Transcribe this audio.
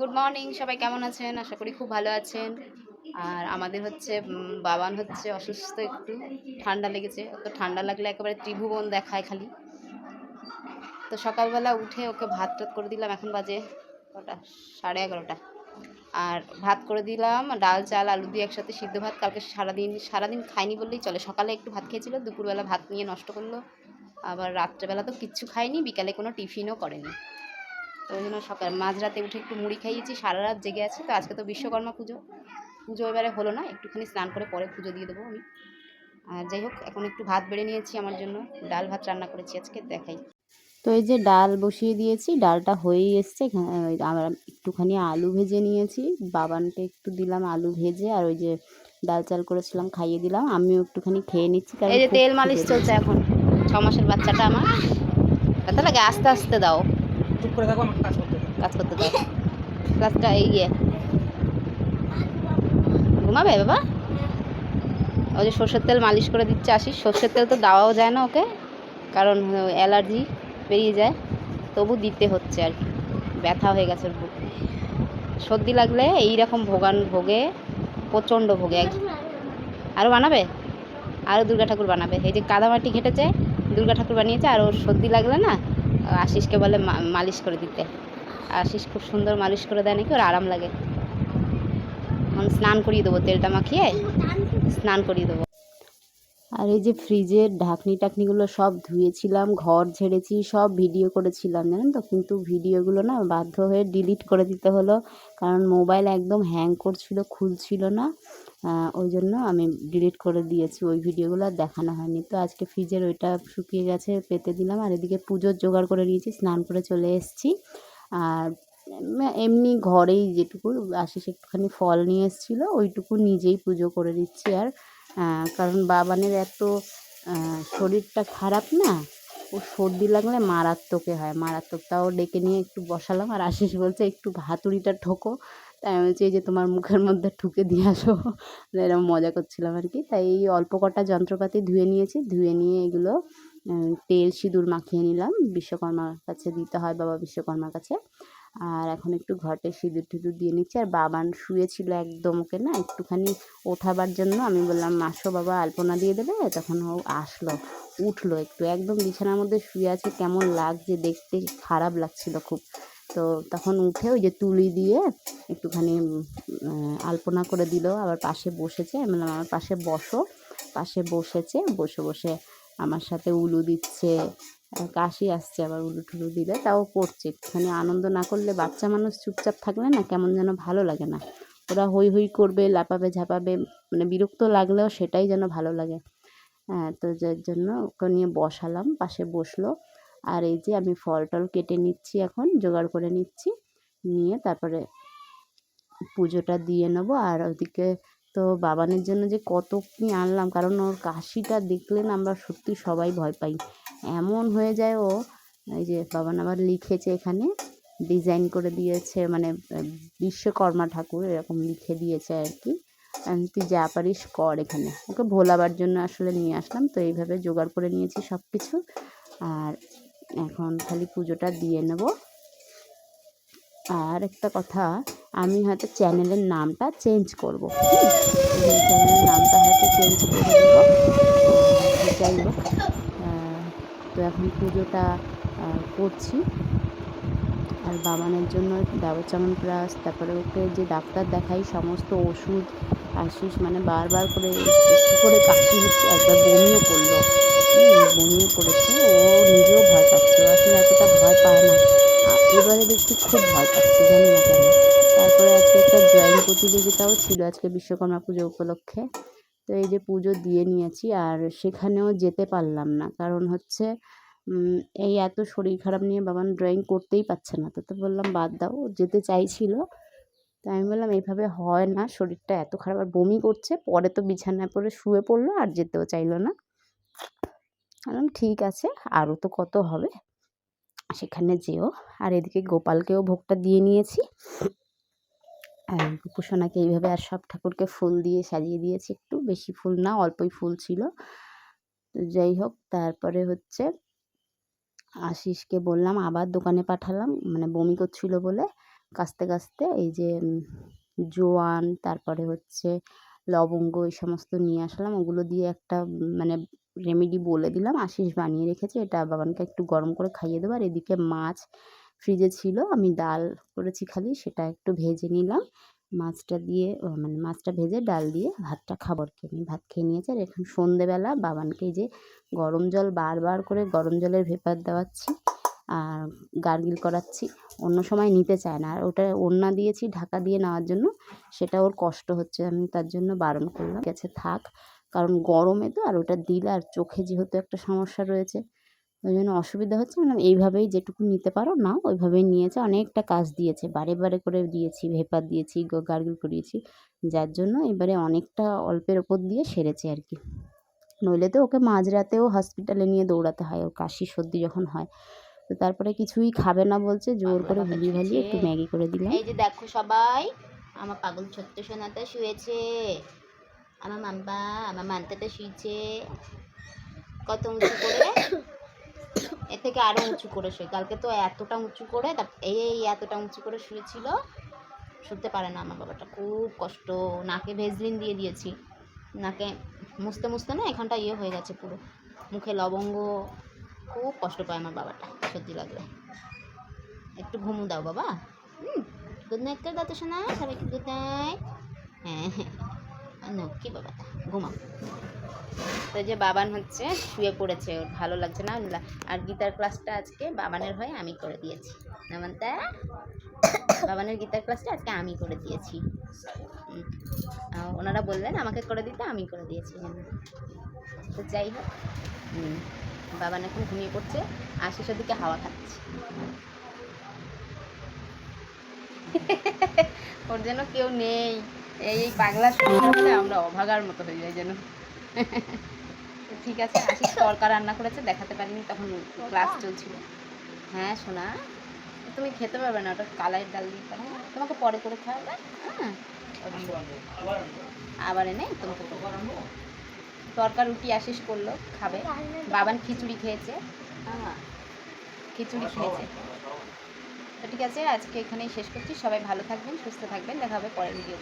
Good morning সবাই কেমন আছেন? আশা করি খুব ভালো আছেন। আর আমাদের হচ্ছে বাবান হচ্ছে অসুস্থ একটু, ঠান্ডা লেগেছে। তো ঠান্ডা লাগলে একেবারে ত্রিভুবন দেখায় খালি। তো সকালবেলা উঠে ওকে ভাত টাত করে দিলাম, এখন বাজে কটা? সাড়ে এগারোটা। আর ভাত করে দিলাম, ডাল, চাল, আলু দিয়ে একসাথে সিদ্ধ ভাত। কালকে সারাদিন সারাদিন খাইনি বললেই চলে। সকালে একটু ভাত খেয়েছিল, দুপুরবেলা ভাত নিয়ে নষ্ট করল। আবার রাত্রেবেলা তো কিচ্ছু খায়নি বিকালে কোনো টিফিনও করেনি। তো ওই জন্য সকাল মাঝরাতে উঠে একটু মুড়ি খাইয়েছি, সারা রাত জেগে আছে, তো আজকে তো বিশ্বকর্মা পুজো। পুজো এবারে হলো না, একটুখানি স্নান করে পরে পুজো দিয়ে দেবো আমি। আর যাই হোক, এখন একটু ভাত বেড়ে নিয়েছি আমার জন্য, ডাল ভাত রান্না করেছি আজকে, দেখাই। তো এই যে ডাল বসিয়ে দিয়েছি, ডালটা হয়েই এসছে আবার একটুখানি আলু ভেজে নিয়েছি, বাবানকে একটু দিলাম আলু ভেজে, আর ওই যে ডাল চাল করেছিলাম, খাইয়ে দিলাম, আমিও একটুখানি খেয়ে নিচ্ছি এই যে তেল মালিশ চলছে এখন, ছ মাসের বাচ্চাটা আমার। ব্যথা লাগে আস্তে আস্তে দাও। চুপ করে থাকো, আমাকে কাজ করতে। কাজ করতে দাও। এই ইয়ে ঘুমাবে বাবা? ওই যে সর্ষের তেল মালিশ করে দিচ্ছে আসিস সর্ষের তেল তো দেওয়াও যায় না ওকে, কারণ অ্যালার্জি বেরিয়ে যায়। তবু দিতে হচ্ছে আর কি। ব্যথা হয়ে গেছে ওর বুক। সর্দি লাগলে এই রকম ভোগান ভোগে, প্রচণ্ড ভোগে এক আরও বানাবে? আরও দুর্গা ঠাকুর বানাবে। এই যে কাদামাটি ঘেটেছে, দুর্গা ঠাকুর বানিয়েছে, আর ওর সর্দি লাগলে না আশিসকে বলে মালিশ করে দিতে। আশিস খুব সুন্দর মালিশ করে দেয় নাকি? ওর আরাম লাগে। এখন স্নান করিয়ে দেবো, তেলটা মাখিয়ে স্নান করিয়ে দেবো। আর এই যে ফ্রিজের ঢাকনি টাকনিগুলো সব ধুয়েছিলাম, ঘর ঝেড়েছি, সব ভিডিও করেছিলাম, জানেন তো? কিন্তু ভিডিওগুলো না বাধ্য হয়ে ডিলিট করে দিতে হলো, কারণ মোবাইল একদম হ্যাং করছিল, খুলছিল না। ওই জন্য আমি ডিলিট করে দিয়েছি। ওই ভিডিওগুলো আর দেখানো হয়নি। তো আজকে ফ্রিজের ওইটা শুকিয়ে গেছে, পেতে দিলাম। আর এদিকে পুজোর জোগাড় করে নিয়েছি, স্নান করে চলে এসেছি। আর এমনি ঘরেই যেটুকু আশিস একটুখানি ফল নিয়ে এসেছিল, ওইটুকু নিজেই পুজো করে দিচ্ছি। আর কারণ বাবানের এত শরীরটা খারাপ না, ও সর্দি লাগলে মারাত্মকে হয়। মারাত্মক, তাও ডেকে নিয়ে একটু বসালাম। আর আশিস বলছে, একটু হাতুড়িটা ঠোকো তাই আমি বলছি যে তোমার মুখের মধ্যে ঠুকে দিয়ে আসো। এরকম মজা করছিলাম আর কি। তাই এই অল্প কটা যন্ত্রপাতি ধুয়ে নিয়েছি। ধুয়ে নিয়ে এগুলো তেল সিঁদুর মাখিয়ে নিলাম। বিশ্বকর্মার কাছে দিতে হয় বাবা বিশ্বকর্মার কাছে। আর এখন একটু ঘটে সিঁদুর টিঁদুর দিয়ে নিচ্ছি। আর বাবান শুয়েছিল একদম ওকে না একটুখানি ওঠাবার জন্য। আমি বললাম মাসো বাবা, আলপনা দিয়ে দেবে? তখন ও আসলো, উঠল একটু। একদম বিছানার মধ্যে শুয়ে আছে। কেমন লাগছে দেখতে, খারাপ লাগছিল খুব। তো তখন উঠে ওই যে তুলি দিয়ে একটুখানি আলপনা করে দিল। আবার পাশে বসেছে বললাম আমার পাশে বসো। পাশে বসেছে, বসে বসে আমার সাথে উলু দিচ্ছে কাশি আসছে, আবার উলু টুলু দিলে তাও করছে। একটুখানি আনন্দ না করলে বাচ্চা মানুষ চুপচাপ থাকলে না কেমন যেন ভালো লাগে না। ওরা হই হই করবে, লাপাবে, ঝাপাবে মানে বিরক্ত লাগলেও সেটাই যেন ভালো লাগে। হ্যাঁ তো যার জন্য ওকে নিয়ে বসালাম, পাশে বসল। আর এই যে আমি ফল টল কেটে নিচ্ছি এখন, জোগাড় করে নিচ্ছি। নিয়ে তারপরে পুজোটা দিয়ে নেব। আর ওদিকে তো বাবানের জন্য যে কত কি আনলাম, কারণ ওর কাশিটা দেখলেন আমরা সত্যি সবাই ভয় পাই। এমন হয়ে যায় ও, এই যে বাবান আবার লিখেছে এখানে, ডিজাইন করে দিয়েছে মানে বিশ্বকর্মা ঠাকুর এরকম লিখে দিয়েছে আর কি। তুই যা পারিস কর এখানে। ওকে ভোলাবার জন্য আসলে নিয়ে আসলাম, তো এইভাবে জোগাড় করে নিয়েছি সব কিছু আর এখন খালি পুজোটা দিয়ে নেব। আর একটা কথা, আমি হয়তো চ্যানেলের নামটা চেঞ্জ করব। চ্যানেলের নামটা হয়তো চেঞ্জ করে দেবো। তো এখন পুজোটা করছি। আর বাবানের জন্য ব্যবচামন প্লাস তারপরে ওকে যে ডাক্তার দেখাই সমস্ত ওষুধ আশিস মানে বারবার করে একটু করে কাশি হচ্ছে, একবার বমিও করল। বমিও করেছে। ও নিজেও ভয় পাচ্ছে। আসলে এতটা ভয় পায় না। এবারে দেখছি খুব ভয় পাচ্ছে, জানি না কেন। তারপরে আজকে একটা ড্রয়িং প্রতিযোগিতাও ছিল আজকে বিশ্বকর্মা পুজো উপলক্ষে। তো এই যে পুজো দিয়ে নিয়েছি, আর সেখানেও যেতে পারলাম না। কারণ হচ্ছে এই এত শরীর খারাপ নিয়ে বাবান ড্রয়িং করতেই পারছে না। তো তো বললাম, বাদ দাও, যেতে চাইছিল। তো আমি বললাম, এইভাবে হয় না, শরীরটা এত খারাপ। আর বমি করছে, পরে তো বিছানায় পরে শুয়ে পড়ল, আর যেতেও চাইলো না। বললাম, ঠিক আছে আরও তো কত হবে, সেখানে যেও। আর এদিকে গোপালকেও ভোগটা দিয়ে নিয়েছি। আর এইভাবে আর সব ঠাকুরকে ফুল দিয়ে সাজিয়ে দিয়েছি একটু, বেশি ফুল না, অল্পই ফুল ছিল। যাই হোক, তারপরে হচ্ছে আশিসকে বললাম, আবার দোকানে পাঠালাম। মানে বমি করছিল বলে কাস্তে কাস্তে এই যে জোয়ান, তারপরে হচ্ছে লবঙ্গ এই সমস্ত নিয়ে আসলাম। ওগুলো দিয়ে একটা মানে রেমেডি বলে দিলাম। আশিস বানিয়ে রেখেছে। এটা বাবানকে একটু গরম করে খাইয়ে দেবো। আর এদিকে মাছ ফ্রিজে ছিল। আমি ডাল করেছি খালি, সেটা একটু ভেজে নিলাম। মাছটা দিয়ে মানে মাছটা ভেজে ডাল দিয়ে ভাতটা খাবার খেয়ে নিই ভাত খেয়ে নিয়েছে আর এখন সন্ধেবেলা বাবানকে যে গরম জল বারবার করে গরম জলের ভেপার দেওয়াচ্ছি আর গার্গিল করাচ্ছি, অন্য সময় নিতে চায় না। আর ওটা ওড়না দিয়েছি ঢাকা দিয়ে নেওয়ার জন্য, সেটা ওর কষ্ট হচ্ছে, আমি তার জন্য বারণ করলাম। গেছে থাক, কারণ গরমে তো আর ওটা দিলে আর চোখে যেহেতু একটা সমস্যা রয়েছে ওই জন্য অসুবিধা হচ্ছে। মানে এইভাবেই যেটুকু নিতে পারো নাও ওইভাবেই নিয়েছে। অনেকটা কাজ দিয়েছে। বারে বারে করে দিয়েছি ভেপার দিয়েছি গার্গিল করিয়েছি। যার জন্য এবারে অনেকটা অল্পের ওপর দিয়ে সেরেছে আর কি। নইলে তো ওকে মাঝরাতেও হসপিটালে নিয়ে দৌড়াতে হয়। ওর কাশি সর্দি যখন হয় তো তারপরে কিছুই খাবে না বলছে। জোর করে ভুলিয়ে ভালিয়ে একটু ম্যাগি করে দিলাম। এই যে দেখো সবাই আমার পাগল ছোট্ট সোনাটা শুয়েছে। আমার মাম্বা আমার মানটাটা শুয়েছে। কত উঁচু করে? থেকে আরও উঁচু করে শুয়ে। কালকে তো এতটা উঁচু করে এই এতটা উঁচু করে শুয়েছিল, শুতে পারে না আমার বাবাটা। খুব কষ্ট, নাকে ভেজলিন দিয়ে দিয়েছি। নাকে মুছতে মুছতে না এখানটা ইয়ে হয়ে গেছে পুরো। মুখে লবঙ্গ, খুব কষ্ট পায় আমার বাবাটা সর্দি লাগলে। একটু ঘুমু দাও বাবা। হুম গুড নাইট শোনা সবাইকে গুড নাইট হ্যাঁ হ্যাঁ। কি বাবা, ঘুমাও। তো যে বাবান হচ্ছে, শুয়ে পড়েছে, ওর ভালো লাগছে না আর গীতার ক্লাসটা আজকে বাবানের হয়ে আমি করে দিয়েছি। নামান্তা, বাবানের গীতার ক্লাসটা আজকে আমি করে দিয়েছি। ওনারা বললেন, আমাকে করে দিতে, আমি করে দিয়েছি। তো যাই হোক বাবান এখন ঘুমিয়ে পড়ছে আশিস ওদিকে হাওয়া খাচ্ছে। ওর যেন কেউ নেই। এই পাগলা আমরা অভাগার মতো হয়ে যাই যেন। তো ঠিক আছে, আশিস তরকা রান্না করেছে, দেখাতে পারিনি, তখন ক্লাস চলছিল। হ্যাঁ শোনা তুমি খেতে পারবে না, ওটা কালাই ডাল দিয়ে পারো তোমাকে পরে করে খাওয়াবে হ্যাঁ। আবার এনে তোমাকে। তরকা রুটি আশিস করল, খাবে। বাবান খিচুড়ি খেয়েছে হ্যাঁ খিচুড়ি খেয়েছে। তো ঠিক আছে, আজকে এখানেই শেষ করছি, সবাই ভালো থাকবেন, সুস্থ থাকবেন, দেখা হবে পরের ভিডিও